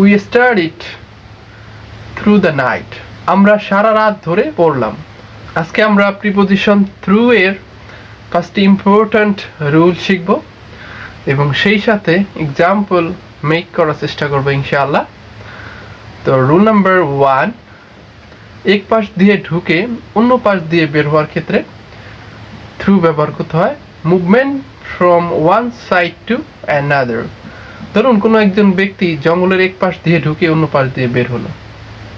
We start it through the night আমরা সারা রাত ধরে পড়লাম। আজকে আমরা প্রিপোজিশন থ্রু এর পাঁচটি ইম্পর্ট্যান্ট রুল শিখব এবং সেই সাথে এক্সাম্পল মেক করার চেষ্টা করব ইনশাআল্লাহ। তো রুল নাম্বার ওয়ান এক পাশ দিয়ে ঢুকে অন্য পাশ দিয়ে বের হওয়ার ক্ষেত্রে থ্রু ব্যবহার করতে হয়। Movement from one side to another ধরুন, কোনো একজন ব্যক্তি জঙ্গলের এক পাশ দিয়ে ঢুকে অন্য পাশ দিয়ে বের হলো।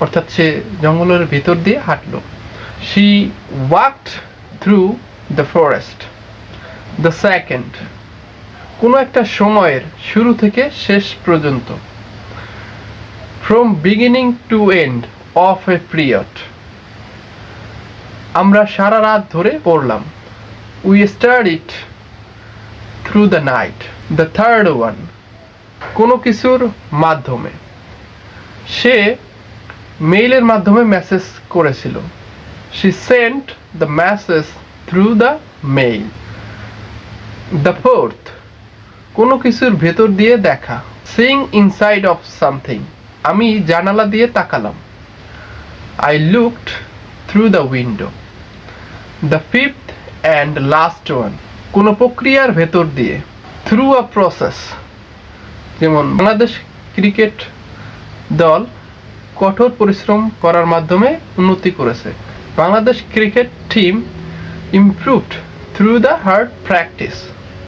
অর্থাৎ সে জঙ্গলের ভিতর দিয়ে হাঁটলো। She walked through the forest the second কোনো একটা সময়ের শুরু থেকে শেষ পর্যন্ত। From beginning to end of a period আমরা সারা রাত ধরে পড়লাম। We start it through the night the third one কোনো কিছুর মাধ্যমে। সে মেইলের মাধ্যমে মেসেজ করেছিল। She sent the message through the mail the fourth কোনো কিছুর ভেতর দিয়ে দেখা। সিং ইনসাইড অফ সামথিং আমি জানালা দিয়ে তাকালাম। I looked through the window the fifth and last one কোনো প্রক্রিয়ার ভেতর দিয়ে। থ্রু আ প্রসেস যেমন বাংলাদেশ ক্রিকেট দল কঠোর পরিশ্রম করার মাধ্যমে উন্নতি করেছে। Bangladesh cricket team improved through the hard practice